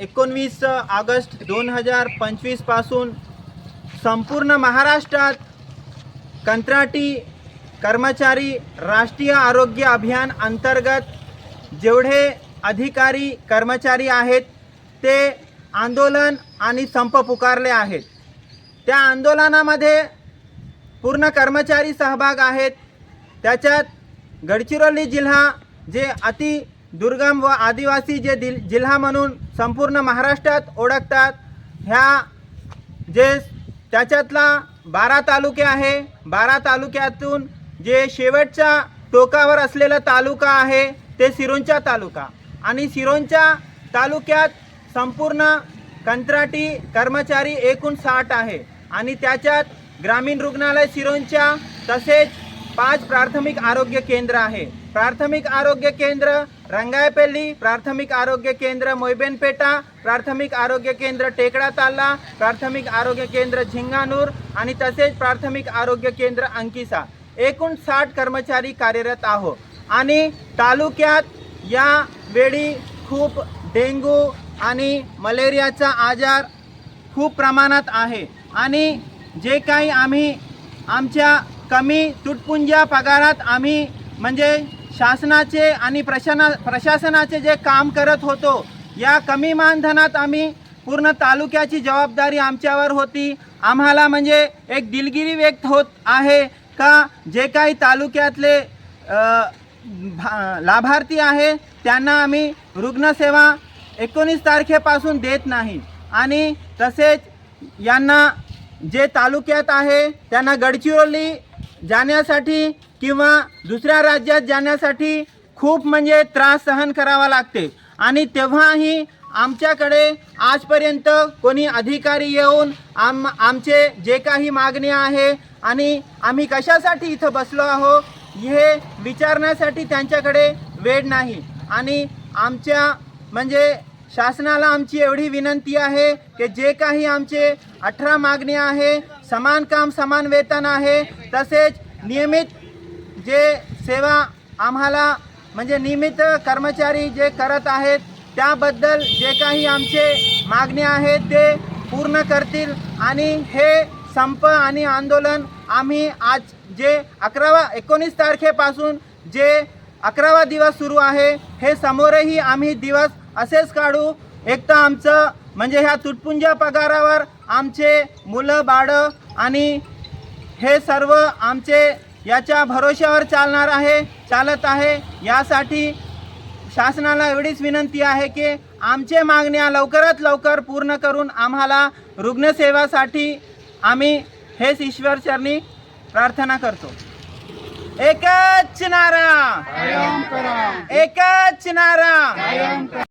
एकोणवीस ऑगस्ट दोन हजार पंचवीसपासून संपूर्ण महाराष्ट्रात कंत्राटी कर्मचारी राष्ट्रीय आरोग्य अभियान अंतर्गत जेवढे अधिकारी कर्मचारी आहेत ते आंदोलन आणि संप पुकारले आहेत. त्या आंदोलनामध्ये पूर्ण कर्मचारी सहभाग आहेत. त्याच्यात गडचिरोली जिल्हा जे अति दुर्गम व आदिवासी जे दिल जिल्हा म्हणून संपूर्ण महाराष्ट्रात ओळखतात ह्या जे त्याच्यातला बारा तालुके आहे बारा तालुक्यातून जे शेवटच्या टोकावर असलेला तालुका आहे ते सिरोंचा तालुका. आणि सिरोंचा तालुक्यात संपूर्ण कंत्राटी कर्मचारी एकूण साठ आहे. आणि त्याच्यात ग्रामीण रुग्णालय सिरोंच्या तसेच पाच प्राथमिक आरोग्य केंद्र आहे. प्राथमिक आरोग्य केंद्र रंगायपेल्ली प्राथमिक आरोग्य केंद्र मोयबेनपेटा प्राथमिक आरोग्य केंद्र टेकडा ताल्ला प्राथमिक आरोग्य केंद्र झिंगानूर आणि तसेच प्राथमिक आरोग्य केंद्र अंकिसा. एकूण साठ कर्मचारी कार्यरत आहो. आणि तालुक्यात या वेळी खूप डेंगू आणि मलेरियाचा आजार खूप प्रमाणात आहे. आणि जे काही आम्ही आमच्या कमी तुटपुंज्या पगारात आम्ही म्हणजे शासनाचे आणि प्रशाना प्रशासनाचे जे काम करत होतो या कमी मानधनात आम्ही पूर्ण तालुक्याची जबाबदारी आमच्यावर होती. आम्हाला म्हणजे एक दिलगिरी व्यक्त होत आहे का जे काही तालुक्यातले भा- लाभार्थी आहे त्यांना आम्ही रुग्णसेवा एकोणीस तारखेपासून देत नाही. आणि तसेच यांना जे तालुक्यात आहे त्यांना गडचिरोली जाण्यासाठी किंवा दुसऱ्या राज्यात जाण्यासाठी खूप म्हणजे त्रास सहन करावा लागते. आणि तेव्हाही आमच्याकडे आजपर्यंत कोणी अधिकारी येऊन आम आमचे जे काही मागणी आहे आणि आम्ही कशासाठी इथं बसलो आहो हे विचारण्यासाठी त्यांच्याकडे वेळ नाही. आणि आमच्या म्हणजे शासनाला आमची एवढी विनंती आहे की जे काही आमचे अठरा मागणी आहे समान काम समान वेतन आहे तसेच नियमित जे सेवा आम्हाला म्हणजे नियमित कर्मचारी जे करत आहेत त्याबद्दल जे काही आमचे मागणी आहेत ते पूर्ण करतील. आणि हे संप आणि आंदोलन आम्ही आज जे अकरावा एकोणीस तारखेपासून जे अकरावा दिवस सुरू आहे हे समोरही आम्ही दिवस असेच काढू. एक तर आमचं म्हणजे ह्या तुटपुंज पगारावर आमचे मुलं बाळं आणि हे सर्व आमचे याच्या भरोश्यावर चालणार आहे चालत आहे. यासाठी शासनाला एवढीच विनंती आहे की आमचे मागण्या लवकरात लवकर पूर्ण करून आम्हाला रुग्णसेवासाठी आम्ही हेच ईश्वर चरणी प्रार्थना करतो. एकच नारा. एकच नारा.